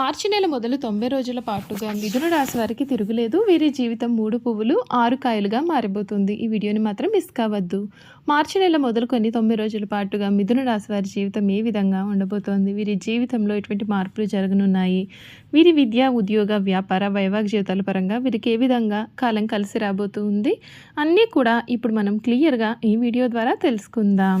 మార్చి నెల మొదలు తొంభై రోజుల పాటుగా మిథున రాశి వారికి తిరుగులేదు. వీరి జీవితం మూడు పువ్వులు ఆరు కాయలుగా మారిపోతుంది. ఈ వీడియోని మాత్రం మిస్ కావద్దు. మార్చి నెల మొదలుకొని తొంభై రోజుల పాటుగా మిథున రాశి వారి జీవితం ఏ విధంగా ఉండబోతోంది? వీరి జీవితంలో ఎటువంటి మార్పులు జరగనున్నాయి? వీరి విద్య ఉద్యోగ వ్యాపార వైవాహిక జీవితాల పరంగా వీరికి ఏ విధంగా కాలం కలిసి రాబోతుంది? అన్నీ కూడా ఇప్పుడు మనం క్లియర్గా ఈ వీడియో ద్వారా తెలుసుకుందాం.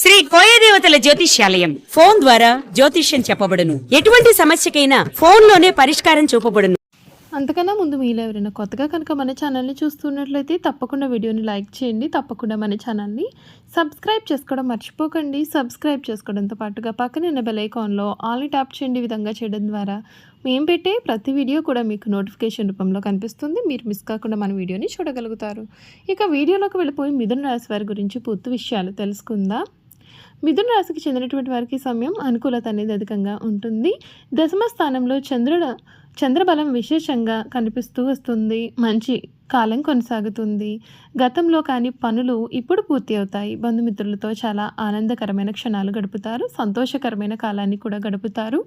శ్రీ కోయదేవతల జ్యోతిష్యాలయం. ఫోన్ ద్వారా జ్యోతిష్యం చెప్పబడును. ఎటువంటి సమస్యకైనా ఫోన్లోనే పరిష్కారం చూపబడును. అంతకన్నా ముందు మీలో ఎవరైనా కొత్తగా కనుక మన ఛానల్ని చూస్తున్నట్లయితే తప్పకుండా వీడియోని లైక్ చేయండి తప్పకుండా మన ఛానల్ని సబ్స్క్రైబ్ చేసుకోవడం మర్చిపోకండి. సబ్స్క్రైబ్ చేసుకోవడంతో పాటుగా పక్కన ఉన్న బెల్ ఐకాన్లో ఆల్ని ట్యాప్ చేయండి విధంగా చేయడం ద్వారా. మేము పెట్టే ప్రతి వీడియో కూడా మీకు నోటిఫికేషన్ రూపంలో కనిపిస్తుంది. మీరు మిస్ కాకుండా మన వీడియోని చూడగలుగుతారు. ఇక వీడియోలోకి వెళ్ళిపోయి మిథున రాశి వారి గురించి పూర్తి విషయాలు తెలుసుకుందాం. మిథున రాశికి చెందినటువంటి వారికి సమయం అనుకూలత అనేది అధికంగా ఉంటుంది. దశమ స్థానంలో చంద్రుడు చంద్రబలం విశేషంగా కనిపిస్తూ వస్తుంది. మంచి కాలం కొనసాగుతుంది. గతంలో కాని పనులు ఇప్పుడు పూర్తి అవుతాయి. బంధుమిత్రులతో చాలా ఆనందకరమైన క్షణాలు గడుపుతారు. సంతోషకరమైన కాలాన్ని కూడా గడుపుతారు.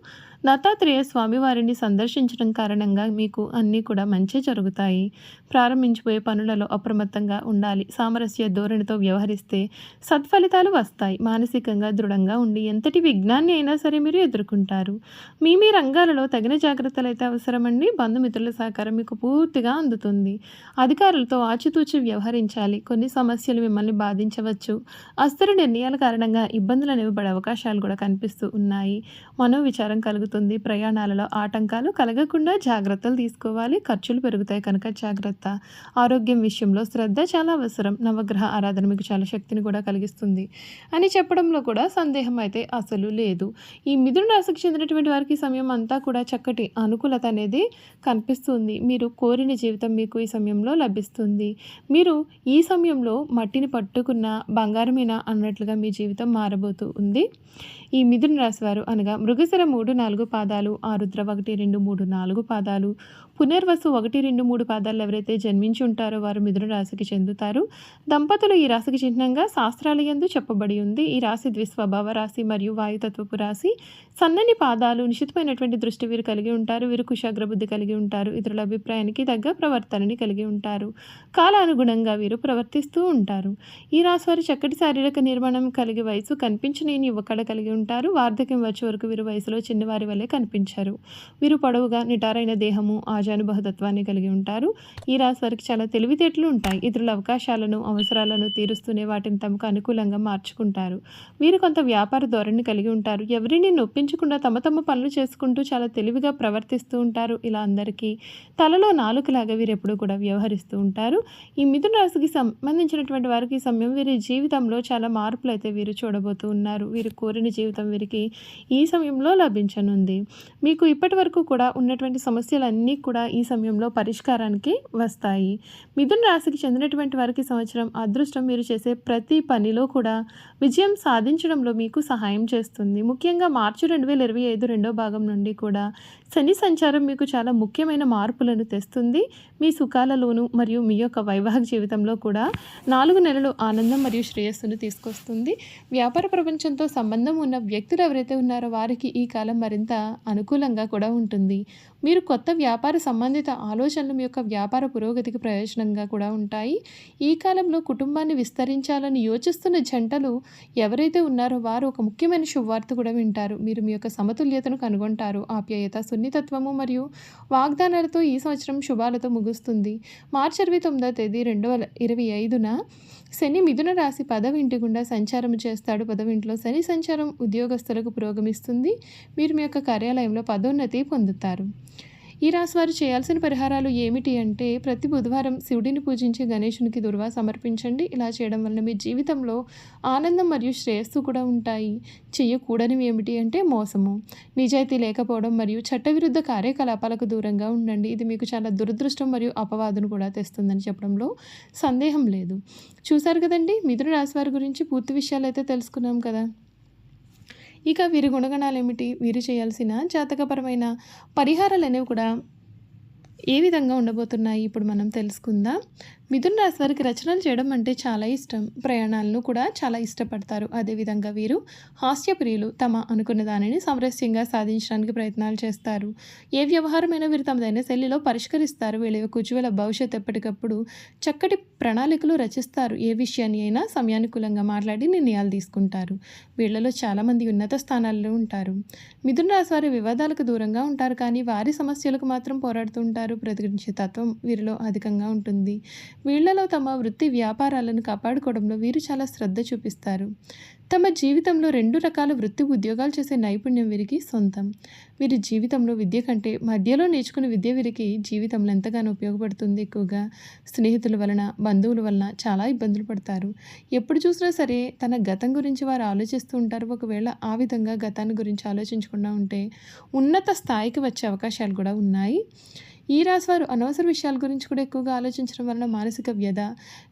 దత్తాత్రేయ స్వామివారిని సందర్శించడం కారణంగా మీకు అన్నీ కూడా మంచి జరుగుతాయి. ప్రారంభించిపోయే పనులలో అప్రమత్తంగా ఉండాలి. సామరస్య ధోరణితో వ్యవహరిస్తే సత్ఫలితాలు వస్తాయి. మానసికంగా దృఢంగా ఉండి ఎంతటి విఘ్నాన్ని అయినా సరే మీరు ఎదుర్కొంటారు. మీ మీ రంగాలలో తగిన జాగ్రత్తలు అయితే అవసరమండి. బంధుమిత్రుల సహకారం మీకు పూర్తిగా అందుతుంది. అధికారులతో ఆచితూచి వ్యవహరించాలి. కొన్ని సమస్యలు మిమ్మల్ని బాధించవచ్చు. అస్థిర నిర్ణయాల కారణంగా ఇబ్బందులు అనేవి పడే అవకాశాలు కూడా కనిపిస్తూ ఉన్నాయి. మనోవిచారం కలుగుతుంది. ప్రయాణాలలో ఆటంకాలు కలగకుండా జాగ్రత్తలు తీసుకోవాలి. ఖర్చులు పెరుగుతాయి కనుక జాగ్రత్త. ఆరోగ్యం విషయంలో శ్రద్ధ చాలా అవసరం. నవగ్రహ ఆరాధన మీకు చాలా శక్తిని కూడా కలిగిస్తుంది. అని చెప్పడంలో కూడా సందేహం అయితే అసలు లేదు. ఈ మిథున రాశికి చెందినటువంటి వారికి సమయం అంతా కూడా చక్కటి అనుకూలత అనేది కనిపిస్తుంది. మీరు కోరిన జీవితం మీకు ఈ సమయంలో లభిస్తుంది. మీరు ఈ సమయంలో మట్టిని పట్టుకున్న బంగారమేనా అన్నట్లుగా మీ జీవితం మారబోతూ ఉంది. ఈ మిథున రాశి వారు అనగా మృగశర మూడు నాలుగు పాదాలు ఆరుద్ర ఒకటి రెండు మూడు నాలుగు పాదాలు పునర్వసు ఒకటి రెండు మూడు పాదాలు ఎవరైతే జన్మించి ఉంటారో వారు మిథున రాశికి చెందుతారు. దంపతులు ఈ రాశికి చిహ్నంగా శాస్త్రాలయందు చెప్పబడి ఉంది. ఈ రాశి ద్విస్వభావ రాశి మరియు వాయుతత్వపు రాశి. సన్నని పాదాలు నిశితమైనటువంటి దృష్టి వీరు కలిగి ఉంటారు. వీరు కుశాగ్ర బుద్ధి కలిగి ఉంటారు. ఇతరుల అభిప్రాయానికి తగ్గ ప్రవర్తనని కలిగి ఉంటారు. కాలానుగుణంగా వీరు ప్రవర్తిస్తూ ఉంటారు. ఈ రాశివారు చక్కటి శారీరక నిర్మాణం కలిగి వయసు కనిపించలేని యువకడ కలిగి ఉంటారు. వార్ధక్యం వచ్చే వరకు వీరు వయసులో చిన్నవారి వల్లే కనిపించారు. వీరు పొడవుగా నిటారైన దేహము ఆజానుభవతత్వాన్ని కలిగి ఉంటారు. ఈ రాశి వారికి చాలా తెలివితేటలు ఉంటాయి. ఇతరుల అవకాశాలను అవసరాలను తీరుస్తూనే వాటిని తమకు అనుకూలంగా మార్చుకుంటారు. వీరు కొంత వ్యాపార ధోరణి కలిగి ఉంటారు. ఎవరిని నొప్పించకుండా తమ తమ పనులు చేసుకుంటూ చాలా తెలివిగా ప్రవర్తిస్తూ ఉంటారు. ఇలా అందరికీ తలలో నాలుకలాగా వీరు ఎప్పుడూ కూడా వ్యవహరిస్తూ ఉంటారు. ఈ మిథున రాశికి సంబంధించినటువంటి వారికి సమయం వీరి జీవితంలో చాలా మార్పులు అయితే వీరు చూడబోతూ ఉన్నారు. వీరు కోరిన జీవితం వీరికి ఈ సమయంలో లభించనుంది. మీకు ఇప్పటి వరకు కూడా ఉన్నటువంటి సమస్యలన్నీ కూడా ఈ సమయంలో పరిష్కారానికి వస్తాయి. మిథున రాశికి చెందినటువంటి వారికి సంవత్సరం అదృష్టం మీరు చేసే ప్రతి పనిలో కూడా విజయం సాధించడంలో మీకు సహాయం చేస్తుంది. ముఖ్యంగా మార్చి రెండు వేల ఇరవై ఐదు రెండో భాగం నుండి కూడా శని సంచారం మీకు చాలా ముఖ్యమైన మార్పులను తెస్తుంది. మీ సుఖాలలో సుఖాలలోను మరియు మీ యొక్క వైవాహిక జీవితంలో కూడా నాలుగు నెలలు ఆనందం మరియు శ్రేయస్సును తీసుకొస్తుంది. వ్యాపార ప్రపంచంతో సంబంధం ఉన్న వ్యక్తులు ఎవరైతే ఉన్నారో వారికి ఈ కాలం మరింత అనుకూలంగా కూడా ఉంటుంది. మీరు కొత్త వ్యాపార సంబంధిత ఆలోచనలు మీ యొక్క వ్యాపార పురోగతికి ప్రయోజనంగా కూడా ఉంటాయి. ఈ కాలంలో కుటుంబాన్ని విస్తరించాలని యోచిస్తున్న జంటలు ఎవరైతే ఉన్నారో వారు ఒక ముఖ్యమైన శుభవార్త కూడా వింటారు. మీరు మీ యొక్క సమతుల్యతను కనుగొంటారు. ఆప్యాయత సున్నితత్వము మరియు వాగ్దానాలతో ఈ సంవత్సరం శుభాలతో ముగుస్తుంది. మార్చి ఇరవై తొమ్మిదో తేదీ రెండు వేల ఇరవై ఐదున శని మిథున రాశి పదవింటి గుండా సంచారం చేస్తాడు. పదవింట్లో శని సంచారం ఉద్యోగస్తులకు పురోగమిస్తుంది. మీరు మీ యొక్క కార్యాలయంలో పదోన్నతి పొందుతారు. ఈ రాశి వారు చేయాల్సిన పరిహారాలు ఏమిటి అంటే ప్రతి బుధవారం శివుడిని పూజించే గణేశునికి దుర్వా సమర్పించండి. ఇలా చేయడం వలన మీ జీవితంలో ఆనందం మరియు శ్రేయస్సు కూడా ఉంటాయి. చేయకూడనివి ఏమిటి అంటే మోసము. నిజాయితీ లేకపోవడం మరియు చట్టవిరుద్ధ కార్యకలాపాలకు దూరంగా ఉండండి. ఇది మీకు చాలా దురదృష్టం మరియు అపవాదును కూడా తెస్తుందని చెప్పడంలో సందేహం లేదు. చూశారు కదండి? మిథున రాశి వారి గురించి పూర్తి విషయాలు అయితే తెలుసుకున్నాం కదా. ఇక వీరి గుణగణాలు ఏమిటి వీరు చేయాల్సిన జాతకపరమైన పరిహారాలు అనేవి కూడా ఏ విధంగా ఉండబోతున్నాయి? ఇప్పుడు మనం తెలుసుకుందాం. మిథున్ రాశి వారికి రచనలు చేయడం అంటే చాలా ఇష్టం. ప్రయాణాలను కూడా చాలా ఇష్టపడతారు. అదేవిధంగా వీరు హాస్యప్రియులు. తమ అనుకున్న దానిని సమరస్యంగా సాధించడానికి ప్రయత్నాలు చేస్తారు. ఏ వ్యవహారమైనా వీరు తమదైన శైలిలో పరిష్కరిస్తారు. వీళ్ళ యొక్క ఉజ్వల భవిష్యత్ ఎప్పటికప్పుడు చక్కటి ప్రణాళికలు రచిస్తారు. ఏ విషయాన్ని అయినా సమయానుకూలంగా మాట్లాడి నిర్ణయాలు తీసుకుంటారు. వీళ్ళలో చాలామంది ఉన్నత స్థానాల్లో ఉంటారు. మిథున రాశి వారి వివాదాలకు దూరంగా ఉంటారు. కానీ వారి సమస్యలకు మాత్రం పోరాడుతూ ఉంటారు. ప్రతిఘటించే తత్వం వీరిలో అధికంగా ఉంటుంది. వీళ్ళలో తమ వృత్తి వ్యాపారాలను కాపాడుకోవడంలో వీరు చాలా శ్రద్ధ చూపిస్తారు. తమ జీవితంలో రెండు రకాల వృత్తి ఉద్యోగాలు చేసే నైపుణ్యం వీరికి సొంతం. వీరి జీవితంలో విద్య కంటే మధ్యలో నేర్చుకున్న విద్య వీరికి జీవితంలో ఎంతగానో ఉపయోగపడుతుంది ఎక్కువగా. స్నేహితుల వలన బంధువుల వలన చాలా ఇబ్బందులు పడతారు. ఎప్పుడు చూసినా సరే తన గతం గురించి వారు ఆలోచిస్తూ ఉంటారు. ఒకవేళ ఆ విధంగా గతాన్ని గురించి ఆలోచించకుండా ఉంటే ఉన్నత స్థాయికి వచ్చే అవకాశాలు కూడా ఉన్నాయి. ఈ రాశి వారు అనవసర విషయాల గురించి కూడా ఎక్కువగా ఆలోచించడం వలన మానసిక వ్యధ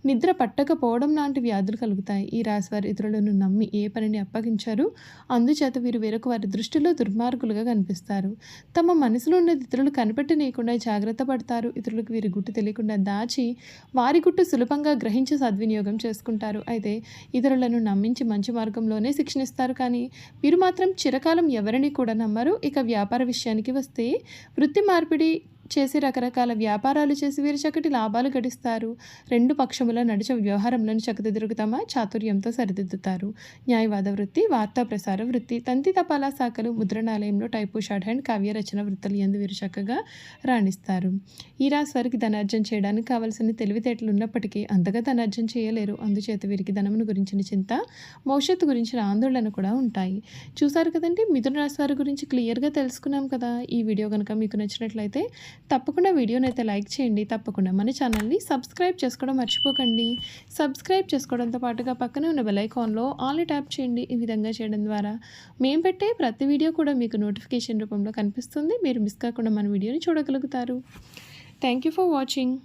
నిద్ర పట్టకపోవడం లాంటి వ్యాధులు కలుగుతాయి. ఈ రాశివారు ఇతరులను నమ్మి ఏ పనిని అప్పగించారు అందుచేత వీరు వేరొక వారి దృష్టిలో దుర్మార్గులుగా కనిపిస్తారు. తమ మనసులో ఉన్నది ఇతరులు కనిపెట్టనీయకుండా జాగ్రత్త పడతారు. ఇతరులకు వీరి గుట్టు తెలియకుండా దాచి వారి గుట్టు సులభంగా గ్రహించి సద్వినియోగం చేసుకుంటారు. అయితే ఇతరులను నమ్మించి మంచి మార్గంలోనే శిక్షణిస్తారు. కానీ వీరు మాత్రం చిరకాలం ఎవరిని కూడా నమ్మరు. ఇక వ్యాపార విషయానికి వస్తే వృత్తి మార్పిడి చేసి రకరకాల వ్యాపారాలు చేసి వీరు చక్కటి లాభాలు గడిస్తారు. రెండు పక్షముల నడిచే వ్యవహారంలోని చక్కదిద్దుకు చాతుర్యంతో సరిదిద్దుతారు. న్యాయవాద వృత్తి వార్తా ప్రసార వృత్తి తంతి తపాలా శాఖలు ముద్రణాలయంలో టైపు షార్ట్ హ్యాండ్ కావ్య రచన వృత్తులు ఎందు వీరు చక్కగా రాణిస్తారు. ఈ రాశి వారికి ధనార్జన చేయడానికి కావలసిన తెలివితేటలు ఉన్నప్పటికీ అంతగా ధనార్జన చేయలేరు. అందుచేత వీరికి ధనమును గురించిన చింత భవిష్యత్తు గురించిన ఆందోళన కూడా ఉంటాయి. చూసారు కదండి? మిథున రాశి వారి గురించి క్లియర్గా తెలుసుకున్నాం కదా. ఈ వీడియో కనుక మీకు నచ్చినట్లయితే తప్పకుండా వీడియోని అయితే లైక్ చేయండి. తప్పకుండా మన ఛానల్ని సబ్స్క్రైబ్ చేసుకోవడం మర్చిపోకండి. సబ్స్క్రైబ్ చేసుకోవడంతో పాటుగా పక్కనే ఉన్న బెలైకాన్లో ఆల్ ట్యాప్ చేయండి ఈ విధంగా చేయడం ద్వారా. మేము పెట్టే ప్రతి వీడియో కూడా మీకు నోటిఫికేషన్ రూపంలో కనిపిస్తుంది. మీరు మిస్ కాకుండా మన వీడియోని చూడగలుగుతారు. Thank you for watching